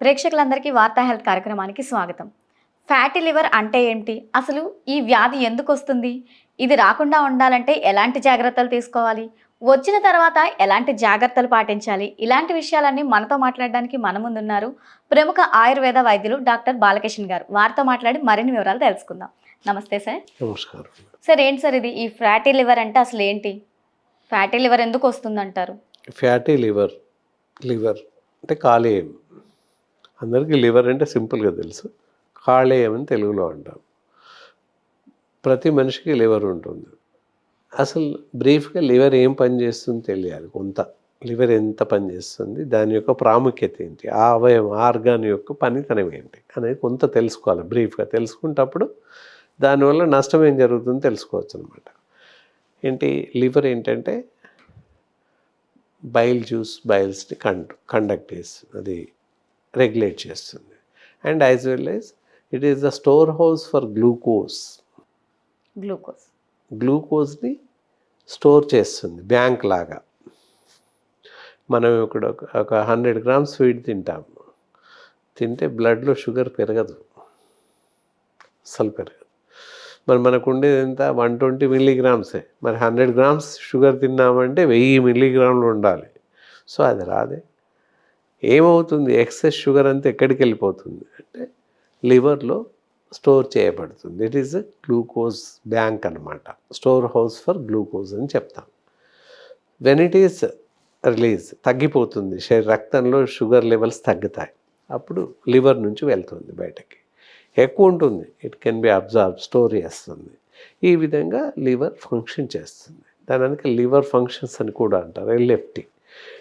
ప్రేక్షకులందరికీ వార్తా హెల్త్ కార్యక్రమానికి స్వాగతం. ఫ్యాటీ లివర్ అంటే ఏంటి? అసలు ఈ వ్యాధి ఎందుకు వస్తుంది? ఇది రాకుండా ఉండాలంటే ఎలాంటి జాగ్రత్తలు తీసుకోవాలి? వచ్చిన తర్వాత ఎలాంటి జాగ్రత్తలు పాటించాలి? ఇలాంటి విషయాలన్నీ మనతో మాట్లాడడానికి మన ముందున్నారు ప్రముఖ ఆయుర్వేద వైద్యులు డాక్టర్ బాలకృష్ణ గారు. వారితో మాట్లాడి మరిన్ని వివరాలు తెలుసుకుందాం. నమస్తే సార్. నమస్కారం. సార్ ఏంటి సార్ ఇది? ఈ ఫ్యాటీ లివర్ అంటే అసలు ఏంటి? ఫ్యాటీ లివర్ ఎందుకు వస్తుందంటారు? ఫ్యాటీ లివర్ లివర్ అంటే కాలేయం. అందరికీ లివర్ అంటే సింపుల్గా తెలుసు. కాళేయమని తెలుగులో అంటాం. ప్రతి మనిషికి లివర్ ఉంటుంది. అసలు బ్రీఫ్గా లివర్ ఏం పని చేస్తుంది తెలియాలి. కొంత లివర్ ఎంత పని చేస్తుంది దాని యొక్క ప్రాముఖ్యత ఏంటి ఆ అవయవం ఆర్గాన్ యొక్క పనితనం ఏంటి అనేది కొంత తెలుసుకోవాలి. బ్రీఫ్గా తెలుసుకుంటప్పుడు దానివల్ల నష్టం ఏం జరుగుతుందో తెలుసుకోవచ్చు అనమాట ఏంటి లివర్ ఏంటంటే బైల్ జ్యూస్ బైల్స్ని కండ్ కండక్ట్ చేస్తుంది. అది రెగ్యులేట్ చేస్తుంది. And as well as it is the store house for glucose glucose గ్లూకోజ్ని store చేస్తుంది బ్యాంక్ లాగా. మనం ఇక్కడ ఒక- ఒక హండ్రెడ్ గ్రామ్స్ స్వీట్ తింటాము తింటే బ్లడ్లో షుగర్ పెరగదు. అసలు పెరగదు. మరి మనకు ఉండేది ఎంత వన్ ట్వంటీ మిల్లీగ్రామ్సే మరి హండ్రెడ్ గ్రామ్స్ షుగర్ తిన్నామంటే వెయ్యి మిల్లీగ్రాములు ఉండాలి. సో అది రాదే. ఏమవుతుంది? ఎక్సెస్ షుగర్ అంతా ఎక్కడికి వెళ్ళిపోతుంది? అంటే లివర్లో స్టోర్ చేయబడుతుంది. ఇట్ ఈస్ గ్లూకోజ్ బ్యాంక్ అనమాట స్టోర్ హౌస్ ఫర్ గ్లూకోజ్ అని చెప్తాం. వెన్ ఇట్ ఈస్ రిలీజ్ తగ్గిపోతుంది. శరీర రక్తంలో షుగర్ లెవెల్స్ తగ్గుతాయి. అప్పుడు లివర్ నుంచి వెళ్తుంది బయటకి. ఎక్కువ ఉంటుంది. It can be absorb store చేస్తుంది. ఈ విధంగా లివర్ ఫంక్షన్ చేస్తుంది. దానికి లివర్ ఫంక్షన్స్ అని కూడా అంటారు. ఎల్ఎఫ్టీ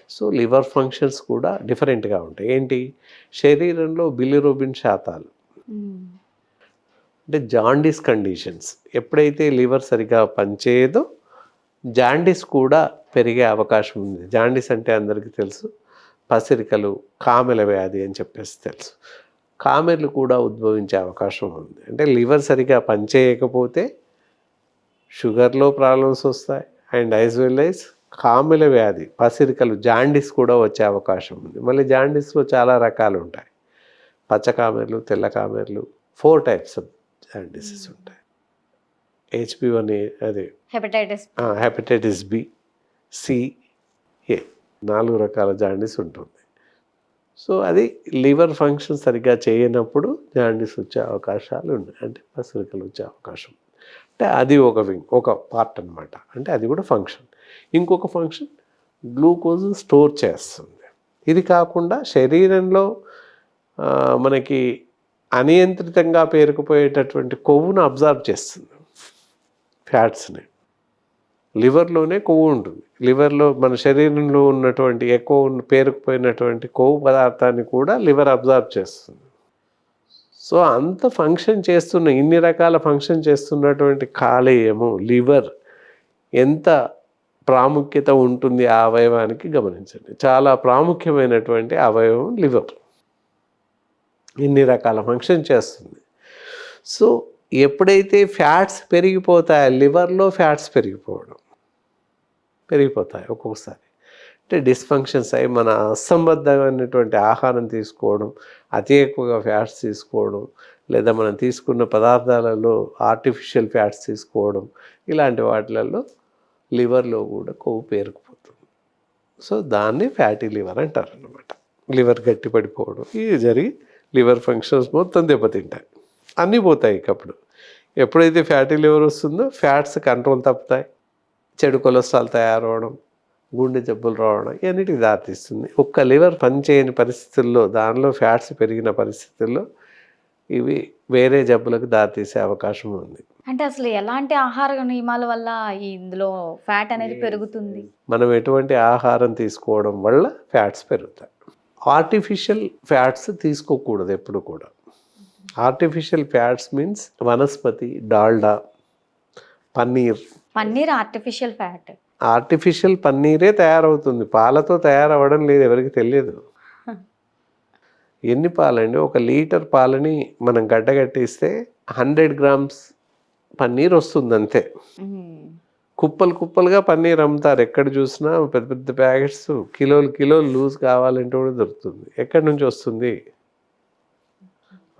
సో లివర్ ఫంక్షన్స్ కూడా డిఫరెంట్గా ఉంటాయి. ఏంటి? శరీరంలో బిలిరోబిన్ శాతాలు. అంటే జాండీస్ కండిషన్స్. ఎప్పుడైతే లివర్ సరిగా పనిచేయదో జాండీస్ కూడా పెరిగే అవకాశం ఉంది. జాండీస్ అంటే అందరికీ తెలుసు. పసిరికలు కామెల వ్యాధి అని చెప్పేసి తెలుసు. కామెర్లు కూడా ఉద్భవించే అవకాశం ఉంది. అంటే లివర్ సరిగా పనిచేయకపోతే షుగర్లో ప్రాబ్లమ్స్ వస్తాయి. అండ్ యాజ్ వెల్ యాజ్ కామెల వ్యాధి పసిరికలు జాండీస్ కూడా వచ్చే అవకాశం ఉంది. మళ్ళీ జాండీస్లో చాలా రకాలు ఉంటాయి. పచ్చ కామెర్లు తెల్ల కామెర్లు ఫోర్ టైప్స్ ఆఫ్ జాండీసెస్ ఉంటాయి. హెచ్పి వన్ అదే. Hepatitis hepatitis B C A నాలుగు రకాల జాండీస్ ఉంటుంది. సో అది లివర్ ఫంక్షన్ సరిగ్గా చేయనప్పుడు జాండీస్ వచ్చే అవకాశాలు ఉన్నాయి. అంటే పసిరికలు వచ్చే అవకాశం అంటే అది ఒక వింగ్ ఒక పార్ట్ అన్నమాట. అంటే అది కూడా ఫంక్షన్ ఇంకొక ఫంక్షన్ గ్లూకోజ్ స్టోర్ చేస్తుంది. ఇది కాకుండా శరీరంలో మనకి అనియంత్రితంగా పేరుకుపోయేటటువంటి కొవ్వును అబ్జర్వ్ చేస్తుంది. ఫ్యాట్స్ని లివర్లోనే కొవ్వు ఉంటుంది. లివర్లో మన శరీరంలో ఉన్నటువంటి ఎక్కువ పేరుకుపోయినటువంటి కొవ్వు పదార్థాన్ని కూడా లివర్ అబ్జర్వ్ చేస్తుంది. సో అంత ఫంక్షన్ చేస్తున్న ఇన్ని రకాల ఫంక్షన్ చేస్తున్నటువంటి కాలేయము లివర్ ఎంత ప్రాముఖ్యత ఉంటుంది ఆ అవయవానికి గమనించండి. చాలా ప్రాముఖ్యమైనటువంటి అవయవం లివర్. ఇన్ని రకాల ఫంక్షన్ చేస్తుంది. సో ఎప్పుడైతే ఫ్యాట్స్ పెరిగిపోతాయో లివర్లో ఫ్యాట్స్ పెరిగిపోవడం పెరిగిపోతాయి ఒక్కొక్కసారి. అంటే డిస్ఫంక్షన్స్ అయి మన అసంబద్ధమైనటువంటి ఆహారం తీసుకోవడం అతి ఎక్కువగా ఫ్యాట్స్ తీసుకోవడం లేదా మనం తీసుకున్న పదార్థాలలో ఆర్టిఫిషియల్ ఫ్యాట్స్ తీసుకోవడం ఇలాంటి వాటిలలో లివర్లో కూడా కొవ్వు పేరుకుపోతుంది. సో దాన్ని ఫ్యాటీ లివర్ అంటారు అన్నమాట లివర్ గట్టి పడిపోవడం ఇది జరిగి లివర్ ఫంక్షన్స్ మొత్తం దెబ్బతింటాయి. అన్నీ పోతాయి ఇక అప్పుడు ఎప్పుడైతే ఫ్యాటీ లివర్ వస్తుందో ఫ్యాట్స్ కంట్రోల్ తప్పుతాయి. చెడు కొలెస్ట్రాల్ తయారవడం గుండె జబ్బులు రావడం ఇవన్నిటికి దారితీస్తుంది. ఒక్క లివర్ పనిచేయని పరిస్థితుల్లో దానిలో ఫ్యాట్స్ పెరిగిన పరిస్థితుల్లో ఇవి వేరే జబ్బులకు దారితీసే అవకాశం ఉంది. అంటే అసలు ఎలాంటి ఆహార నియమాల వల్ల ఇందులో ఫ్యాట్ అనేది పెరుగుతుంది? మనం ఎటువంటి ఆహారం తీసుకోవడం వల్ల ఫ్యాట్స్ పెరుగుతాయి. ఆర్టిఫిషియల్ ఫ్యాట్స్ తీసుకోకూడదు ఎప్పుడు కూడా. Artificial fats means వనస్పతి Dalda paneer. Paneer artificial fat. Artificial పన్నీరే తయారవుతుంది. పాలతో తయారవ్వడం లేదు ఎవరికి తెలియదు. ఎన్ని పాలండి? ఒక లీటర్ పాలని మనం గడ్డగట్టిస్తే హండ్రెడ్ గ్రామ్స్ పన్నీర్ వస్తుంది అంతే కుప్పలు కుప్పలుగా పన్నీర్ అమ్ముతారు. ఎక్కడ చూసినా పెద్ద పెద్ద ప్యాకెట్స్ కిలోలు కిలోలు లూజ్ కావాలంటే కూడా దొరుకుతుంది. ఎక్కడి నుంచి వస్తుంది?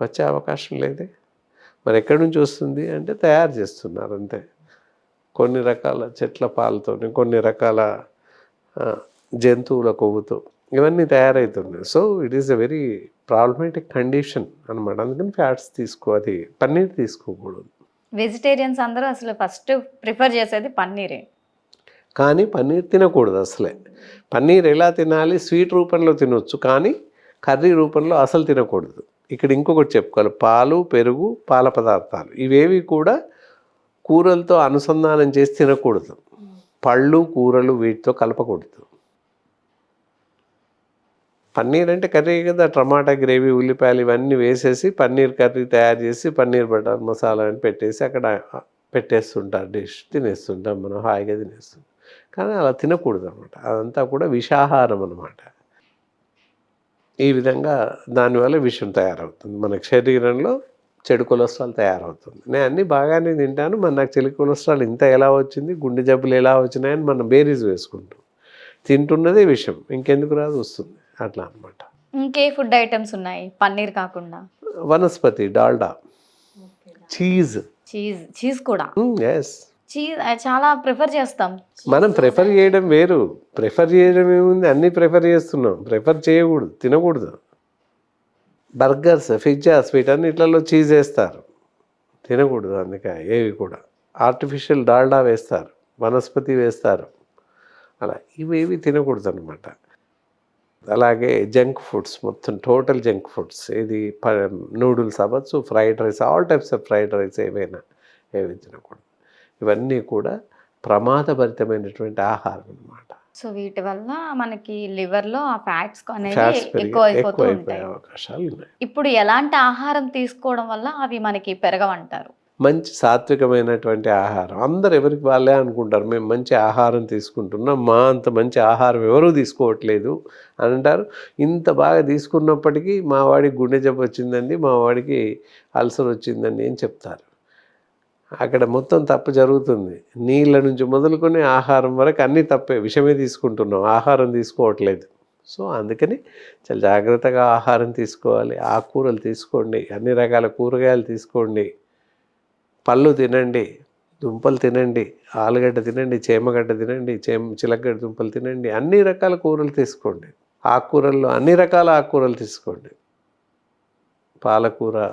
వచ్చే అవకాశం లేదే. మరి ఎక్కడి నుంచి వస్తుంది అంటే తయారు చేస్తున్నారు అంతే. కొన్ని రకాల చెట్ల పాలతోని కొన్ని రకాల జంతువుల కొవ్వుతో ఇవన్నీ తయారవుతున్నాయి so it is a very problematic condition అనమాట అందుకని ఫ్యాట్స్ తీసుకో అది పన్నీర్ తీసుకోకూడదు. వెజిటేరియన్స్ అందరూ అసలు ఫస్ట్ ప్రిఫర్ చేసేది పన్నీరే. కానీ పన్నీర్ తినకూడదు అసలే. పన్నీర్ ఎలా తినాలి? స్వీట్ రూపంలో తినొచ్చు కానీ కర్రీ రూపంలో అసలు తినకూడదు. ఇక్కడ ఇంకొకటి చెప్పుకోవాలి. పాలు పెరుగు పాల పదార్థాలు. ఇవేవి కూడా కూరలతో అనుసంధానం చేసి తినకూడదు. పళ్ళు కూరలు వీటితో కలపకూడదు. పన్నీర్ అంటే కర్రీ కదా టమాటా గ్రేవీ ఉల్లిపాయలు ఇవన్నీ వేసేసి పన్నీర్ కర్రీ తయారు చేసి పన్నీర్ బటర్ మసాలా అని పెట్టేసి అక్కడ పెట్టేస్తుంటారు డిష్. తినేస్తుంటాం మనం హాయిగా తినేస్తుంటాం. కానీ అలా తినకూడదు అనమాట అదంతా కూడా విషాహారం అనమాట ఈ విధంగా దానివల్ల విషం తయారవుతుంది. మనకు శరీరంలో చెడు కొలెస్ట్రాల్ తయారవుతుంది. నేను అన్నీ బాగానే తింటాను మరి నాకు చెడు కొలెస్ట్రాల్ ఇంత ఎలా వచ్చింది గుండె జబ్బులు ఎలా వచ్చినాయని మనం బేరీజ్ వేసుకుంటాం. తింటున్నదే విషం ఇంకెందుకు రాదు వస్తుంది. అట్లా అనమాట ఇంకే ఫుడ్ ఐటమ్స్ ఉన్నాయి పన్నీర్ కాకుండా? వనస్పతి డాల్డా. చీజ్. చీజ్ చీజ్ కూడా? ఎస్ చీజ్ చాలా ప్రిఫర్ చేస్తాం. మనం ప్రిఫర్ చేయడం వేరు. ప్రిఫర్ చేయడం ఏముంది? అన్నీ ప్రిఫర్ చేస్తున్నాం. ప్రిఫర్ చేయకూడదు తినకూడదు. బర్గర్స్ పిజ్జాస్ వీటన్నిటిలో చీజ్ వేస్తారు. తినకూడదు అందుకే ఏవి కూడా. ఆర్టిఫిషియల్ డాల్డా వేస్తారు వనస్పతి వేస్తారు. అలా ఇవేవి తినకూడదు అనమాట అలాగే జంక్ ఫుడ్స్ మొత్తం టోటల్ జంక్ ఫుడ్స్ ఇది నూడిల్స్ అవ్వచ్చు fried rice all types of fried rice ఏవైనా ఏవి తినకూడదు. ఇవన్నీ కూడా ప్రమాదభరితమైనటువంటి ఆహారం అనమాట సో వీటి వల్ల మనకి లివర్లో ఆ ఫ్యాట్స్ అనేది ఎక్కువ అయిపోతూ ఉంటాయి. ఇప్పుడు ఎలాంటి ఆహారం తీసుకోవడం వల్ల అవి మనకి పెరగవంటారు? మంచి సాత్వికమైనటువంటి ఆహారం. అందరు ఎవరికి వాళ్ళే అనుకుంటారు మేము మంచి ఆహారం తీసుకుంటున్నాం మా అంత మంచి ఆహారం ఎవరూ తీసుకోవట్లేదు అని అంటారు. ఇంత బాగా తీసుకున్నప్పటికీ మా వాడికి గుండె జబ్బు వచ్చిందండి మా వాడికి అల్సర్ వచ్చిందండి అని చెప్తారు. అక్కడ మొత్తం తప్పు జరుగుతుంది. నీళ్ళ నుంచి మొదలుకొని ఆహారం వరకు అన్నీ తప్పే. విషమే తీసుకుంటున్నాం. ఆహారం తీసుకోవట్లేదు. సో అందుకని చాలా జాగ్రత్తగా ఆహారం తీసుకోవాలి. ఆకుకూరలు తీసుకోండి. అన్ని రకాల కూరగాయలు తీసుకోండి. పళ్ళు తినండి. దుంపలు తినండి. ఆలుగడ్డ తినండి. చేమగడ్డ తినండి. చేమ చిలకగడ్డ దుంపలు తినండి. అన్ని రకాల కూరలు తీసుకోండి. ఆకుకూరల్లో అన్ని రకాల ఆకుకూరలు తీసుకోండి. పాలకూర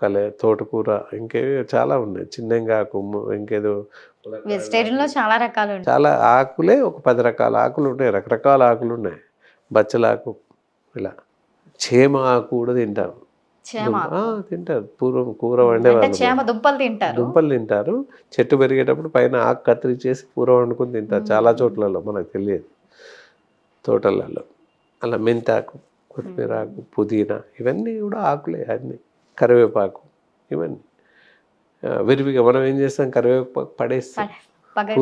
కలే తోటకూర ఇంకేవి చాలా ఉన్నాయి. చిన్నంగాకు ఇంకేదో వెజిటేరియన్లో చాలా రకాలు చాలా ఆకులే ఒక పది రకాల ఆకులు ఉన్నాయి రకరకాల ఆకులు ఉన్నాయి. బచ్చలాకు ఇలా చేమ ఆకు కూడా తింటాం చేమ ఆ, తింటారు. పూర్వం కూర వండేవాళ్ళు దుంపలు తింటారు. దుంపలు తింటారు. చెట్టు పెరిగేటప్పుడు పైన ఆకు కత్తిరించేసి కూర వండుకొని తింటారు. చాలా చోట్లలో మనకు తెలియదు. తోటలలో. అలా మెంతాకు కొత్తిమీర ఆకు పుదీనా ఇవన్నీ కూడా ఆకులే అన్నీ. కరివేపాకు. ఇవన్నీ విరివిగా మనం ఏం చేస్తాం? కరివేపాకు పడేస్తాం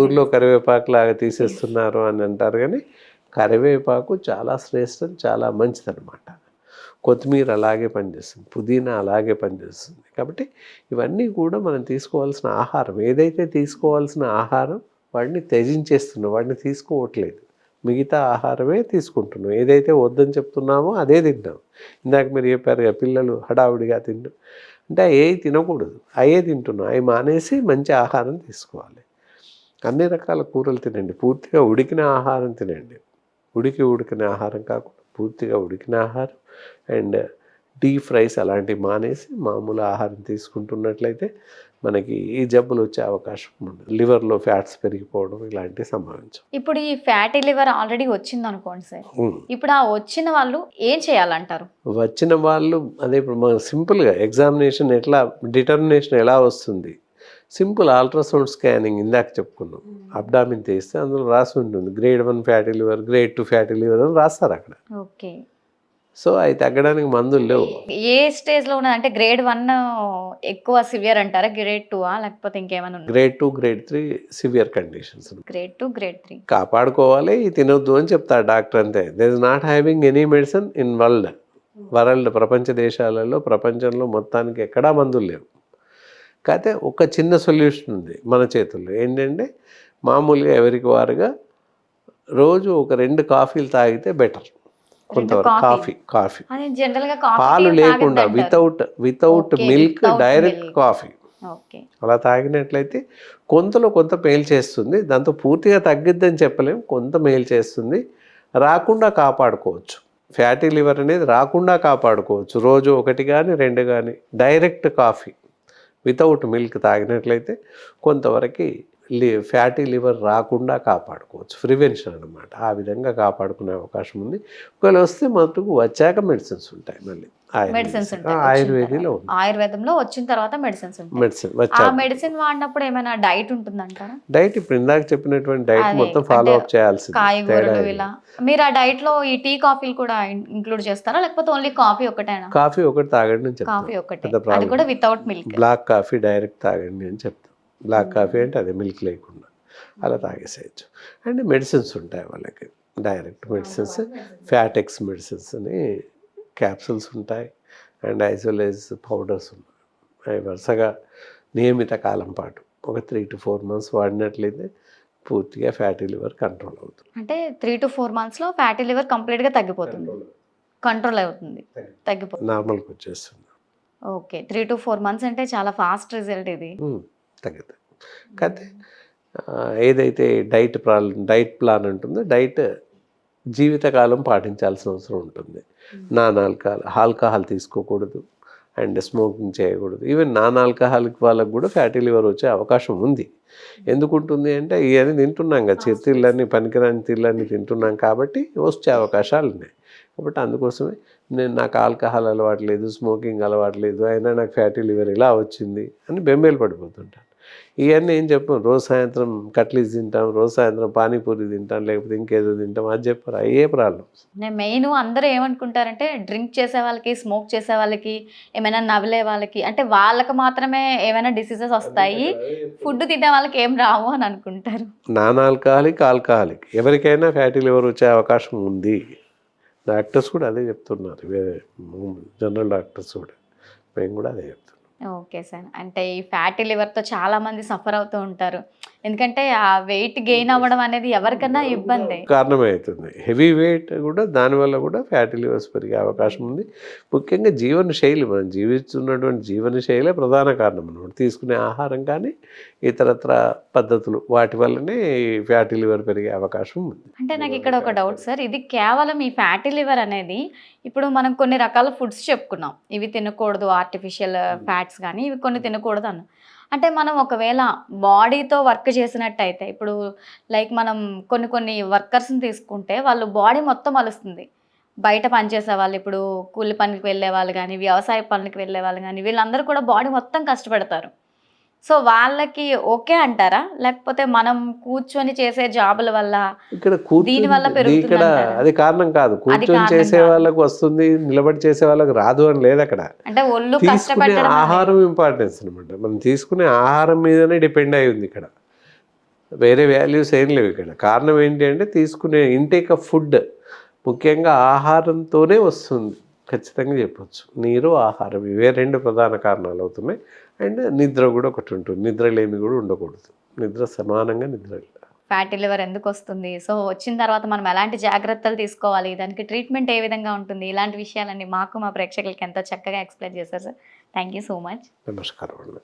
ఊర్లో కరివేపాకు లాగా తీసేస్తున్నారు అని అంటారు కానీ కరివేపాకు చాలా శ్రేష్టం చాలా మంచిదన్నమాట. కొత్తిమీర అలాగే పనిచేస్తుంది పుదీనా అలాగే పనిచేస్తుంది. కాబట్టి ఇవన్నీ కూడా మనం తీసుకోవాల్సిన ఆహారం ఏదైతే తీసుకోవాల్సిన ఆహారం వాటిని త్యజించేస్తున్నాం వాటిని తీసుకోవట్లేదు. మిగతా ఆహారమే తీసుకుంటున్నాం. ఏదైతే వద్దని చెప్తున్నామో అదే తింటాం. ఇందాక మీరు చెప్పారు కదా పిల్లలు హడావుడిగా తింటాం. అంటే ఏ తినకూడదు. అయ్యే తింటున్నాం. అవి మానేసి మంచి ఆహారం తీసుకోవాలి. అన్ని రకాల కూరలు తినండి. పూర్తిగా ఉడికిన ఆహారం తినండి. ఉడికి ఉడికిన ఆహారం కాకుండా పూర్తిగా ఉడికిన ఆహారం. అండ్ డీప్ ఫ్రైస్ అలాంటివి మానేసి మామూలు ఆహారం తీసుకుంటున్నట్లయితే మనకి ఈ జబ్బులు వచ్చే అవకాశం ఉండదు లివర్లో ఫ్యాట్స్ పెరిగిపోవడం ఇలాంటివి సంభవించవు. ఇప్పుడు ఈ ఫ్యాటీ లివర్ ఆల్రెడీ వచ్చింది అనుకోండి సార్. ఇప్పుడు ఆ వచ్చిన వాళ్ళు ఏం చేయాలంటారు? వచ్చిన వాళ్ళు అదే ఇప్పుడు మనం సింపుల్గా ఎగ్జామినేషన్ ఎట్లా డిటర్మినేషన్ ఎలా వస్తుంది? సింపుల్ అల్ట్రాసౌండ్ స్కానింగ్ ఇందాక చెప్పుకున్నాం. అబ్డామిన్ తీస్తే అందులో రాసి ఉంటుంది. Grade one fatty liver grade two fatty liver అని రాస్తారు అక్కడ. ఓకే. సో అవి తగ్గడానికి మందులు లేవు. ఏ స్టేజ్లో ఉన్నది అంటే గ్రేడ్ వన్ ఎక్కువ సివియర్ అంటారా? గ్రేడ్ టూ లేకపోతే ఇంకేమైనా grade two grade three severe conditions grade two grade three. కాపాడుకోవాలి ఇది తినొద్దు అని చెప్తారు డాక్టర్ అంతే. They is not having any medicine in world world ప్రపంచ దేశాలలో ప్రపంచంలో మొత్తానికి ఎక్కడా మందులు లేవు. కాకపోతే ఒక చిన్న సొల్యూషన్ ఉంది మన చేతుల్లో. ఏంటంటే మామూలుగా ఎవరికి వారుగా రోజు ఒక రెండు కాఫీలు తాగితే బెటర్. కొంతవరకు. Coffee coffee. పాలు లేకుండా. Without without milk direct. Coffee అలా తాగినట్లయితే కొంతలో కొంత మేలు చేస్తుంది. దాంతో పూర్తిగా తగ్గిద్దని చెప్పలేం. కొంత మేలు చేస్తుంది. రాకుండా కాపాడుకోవచ్చు. ఫ్యాటీ లివర్ అనేది రాకుండా కాపాడుకోవచ్చు. రోజు ఒకటి కానీ రెండు కానీ డైరెక్ట్ కాఫీ వితౌట్ మిల్క్ తాగినట్లయితే కొంతవరకు ఫ్యాటీ లివర్ రాకుండా కాపాడుకోవచ్చు. ప్రివెన్షన్ అన్నమాట. ఆ విధంగా కాపాడుకునే అవకాశం ఉంది. ఒకవేళ వస్తే మటుకు వచ్చాక మెడిసిన్స్ ఉంటాయి మళ్ళీ. మెడిసిన్స్ ఆయుర్వేదిలో ఆయుర్వేదంలో వచ్చిన తర్వాత మెడిసిన్స్ మెడిసిన్ ఆ మెడిసిన్ వాడినప్పుడు ఏమైనా డైట్ ఉంటుందంటారా? డైట్ ఇప్పుడు ఇందాక చెప్పినటువంటి డైట్ మొత్తం ఫాలో అప్ కాయగూరలు ఇలా. లేదు. మీరు ఆ డైట్లో ఈ టీ కాఫీలు కూడా ఇంక్లూడ్ చేస్తారా? లేకపోతే ఓన్లీ కాఫీ ఒకటేనా? కాఫీ ఒకటి తాగండి అని కాఫీ ఒకటే. అది. కూడా without milk. Black coffee direct తాగండి అని చెప్తాం బ్లాక్. కాఫీ అంటే అదే మిల్క్ లేకుండా అలా తాగేసేయచ్చు. అండ్ మెడిసిన్స్ ఉంటాయి వాళ్ళకి. డైరెక్ట్ మెడిసిన్స్ ఫ్యాటెక్స్ మెడిసిన్స్ అని క్యాప్సూల్స్ ఉంటాయి. అండ్ ఐసోలేజ్ పౌడర్స్ ఉన్నాయి అవి వరుసగా నియమిత కాలం పాటు ఒక త్రీ టు ఫోర్ మంత్స్ వాడినట్లయితే పూర్తిగా ఫ్యాటీ లివర్ కంట్రోల్ అవుతుంది. అంటే త్రీ టు ఫోర్ మంత్స్లో ఫ్యాటీ లివర్ కంప్లీట్గా తగ్గిపోతుంది. కంట్రోల్ అవుతుంది. తగ్గిపోతుంది. నార్మల్కి వచ్చేస్తుంది. Okay. Three to four months అంటే చాలా ఫాస్ట్ రిజల్ట్ ఇది. తగ్గుతుంది కాకపోతే ఏదైతే డైట్ ప్లాన్ డైట్ ప్లాన్ ఉంటుందో డైట్ జీవితకాలం పాటించాల్సిన అవసరం ఉంటుంది. నాన్ ఆల్కహాల్ ఆల్కహాల్ తీసుకోకూడదు అండ్ స్మోకింగ్ చేయకూడదు. ఈవెన్ నాన్ ఆల్కహాలిక్ వాళ్ళకు కూడా ఫ్యాటీ లివర్ వచ్చే అవకాశం ఉంది. ఎందుకు ఉంటుంది అంటే ఇవన్నీ తింటున్నాం కదా చిరుతిళ్ళని పనికిరాని తిళ్ళని తింటున్నాం కాబట్టి వచ్చే అవకాశాలు ఉన్నాయి. కాబట్టి అందుకోసమే నేను నాకు ఆల్కహాల్ అలవాటు లేదు స్మోకింగ్ అలవాటు లేదు అయినా నాకు ఫ్యాటీ లివర్ ఇలా వచ్చింది అని బెంబేలు పడిపోతుంటాను. ఇవన్నీ ఏం చెప్పాం. రోజు సాయంత్రం కట్లీస్ తింటాం రోజు సాయంత్రం పానీపూరి తింటాం లేకపోతే ఇంకేదో తింటాం అది చెప్పారు. అయ్యే ప్రాబ్లమ్స్ నేను మెయిన్ అందరూ ఏమనుకుంటారంటే డ్రింక్ చేసే వాళ్ళకి స్మోక్ చేసే వాళ్ళకి ఏమైనా నవ్వలే వాళ్ళకి అంటే వాళ్ళకి మాత్రమే ఏమైనా డిసీజెస్ వస్తాయి. ఫుడ్ తినే వాళ్ళకి ఏం రావు అని అనుకుంటారు. Non alcoholic. ఆల్కహాలిక్ ఎవరికైనా ఫ్యాటీ లివర్ వచ్చే అవకాశం ఉంది. డాక్టర్స్ కూడా అదే చెప్తున్నారు. వేరే జనరల్ డాక్టర్స్ కూడా. మేము కూడా అదే చెప్తున్నాం. Okay sir. అంటే ఈ ఫ్యాటీ లివర్తో చాలా మంది సఫర్ అవుతూ ఉంటారు. ఎందుకంటే ఆ వెయిట్ గెయిన్ అవ్వడం అనేది ఎవరికైనా ఇబ్బంది. కారణమే అవుతుంది హెవీ వెయిట్ కూడా దానివల్ల కూడా ఫ్యాటీ లివర్స్ పెరిగే అవకాశం ఉంది. ముఖ్యంగా జీవన శైలి మనం జీవిస్తున్నటువంటి జీవన శైలే ప్రధాన కారణం. అనమాట తీసుకునే ఆహారం కానీ ఇతరత్ర పద్ధతులు వాటి వల్లనే ఫ్యాటీ లివర్ పెరిగే అవకాశం ఉంది. అంటే నాకు ఇక్కడ ఒక డౌట్ సార్ ఇది కేవలం ఈ ఫ్యాటీ లివర్ అనేది ఇప్పుడు మనం కొన్ని రకాల ఫుడ్స్ చెప్పుకున్నాం. ఇవి తినకూడదు ఆర్టిఫిషియల్ ఫ్యాట్స్ కానీ ఇవి కొన్ని తినకూడదు అన్న. అంటే మనం ఒకవేళ బాడీతో వర్క్ చేసినట్టయితే ఇప్పుడు లైక్ మనం కొన్ని కొన్ని వర్కర్స్ని తీసుకుంటే వాళ్ళు బాడీ మొత్తం అలుస్తుంది. బయట పనిచేసే వాళ్ళు ఇప్పుడు కూలి పనికి వెళ్ళే వాళ్ళు కానీ వ్యవసాయ పనులకు వెళ్ళే వాళ్ళు కానీ వీళ్ళందరూ కూడా బాడీ మొత్తం కష్టపడతారు. సో వాళ్ళకి ఓకే అంటారా? లేకపోతే మనం కూర్చొని చేసే జాబుల వల్ల ఇక్కడ కూర్చొని దీనివల్ల పెరుగుతుంది ఇక్కడ? అది కారణం కాదు. కూర్చొని చేసే. వాళ్ళకి వస్తుంది నిలబడి చేసే వాళ్ళకి రాదు అని లేదు అక్కడ. అంటే ఒళ్ళు తీసుకునే ఆహారం ఇంపార్టెన్స్ అనమాట మనం తీసుకునే ఆహారం మీదనే డిపెండ్ అయి ఉంది ఇక్కడ. వేరే వాల్యూస్ ఏం లేవు ఇక్కడ. కారణం ఏంటి అంటే తీసుకునే ఇంటేక్ ఆఫ్ ఫుడ్ ముఖ్యంగా ఆహారంతోనే వస్తుంది. ఖచ్చితంగా చెప్పొచ్చు. నీరు ఆహారం ఇవే రెండు ప్రధాన కారణాలు అవుతున్నాయి. అండ్ నిద్ర కూడా ఒకటి ఉంటుంది. నిద్ర లేమి కూడా ఉండకూడదు. నిద్ర సమానంగా నిద్ర ఫ్యాటీ లివర్ ఎందుకు వస్తుంది? సో వచ్చిన తర్వాత మనం ఎలాంటి జాగ్రత్తలు తీసుకోవాలి? దానికి ట్రీట్మెంట్ ఏ విధంగా ఉంటుంది? ఇలాంటి విషయాలన్నీ మాకు మా ప్రేక్షకులకి ఎంతో చక్కగా ఎక్స్ప్లెయిన్ చేశారు sir thank you so much నమస్కారం అండి.